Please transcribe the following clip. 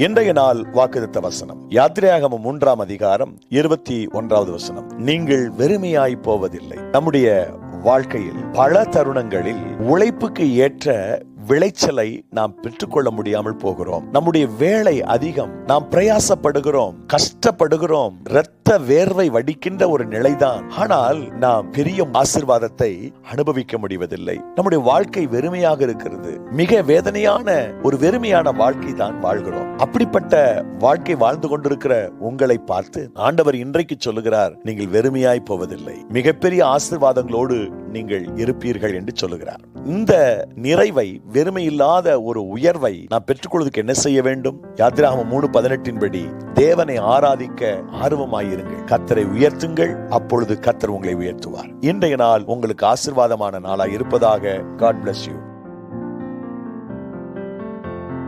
இன்றைய நாள் வாக்குத்த வசனம். யாத்திரையாகம மூன்றாம் அதிகாரம் இருபத்தி ஒன்றாவது வசனம். நீங்கள் வெறுமையாய் போவதில்லை. நம்முடைய வாழ்க்கையில் பல தருணங்களில் உழைப்புக்கு ஏற்ற விளைச்சலை நாம் பெற்றுக்கொள்ள முடியாமல் போகிறோம். நம்முடைய வேலை அதிகம். நாம் பிரயாசப்படுகிறோம். கஷ்டப்படுகிறோம். இரத்த வேர்வை வடிக்கின்ற ஒரு நிலைதான். ஆனால் நாம் பெரிய ஆசிர்வாதத்தை அனுபவிக்க முடிவதில்லை. நம்முடைய வாழ்க்கை வெறுமையாக இருக்கிறது. மிக வேதனையான ஒரு வெறுமையான வாழ்க்கை தான் வாழ்கிறோம். அப்படிப்பட்ட வாழ்க்கை வாழ்ந்து கொண்டிருக்கிற உங்களை பார்த்து ஆண்டவர் இன்றைக்கு சொல்லுகிறார் நீங்கள் வெறுமையாய் போவதில்லை. மிகப்பெரிய ஆசிர்வாதங்களோடு நீங்கள் இருப்பீர்கள் என்று சொல்லுகிறார். இந்த நிறைவை வெறுமையில்லாத ஒரு உயர்வை நான் பெற்றுக்கொள்வதற்கு என்ன செய்ய வேண்டும்? யாத்திராகமம் மூணு பதினெட்டின் படி தேவனை ஆராதிக்க ஆர்வமாயிருங்கள். கத்தரை உயர்த்துங்கள். அப்பொழுது கத்தர் உங்களை உயர்த்துவார். இன்றைய நாள் உங்களுக்கு ஆசிர்வாதமான நாளாக இருப்பதாக காட் பிளஸ் யூ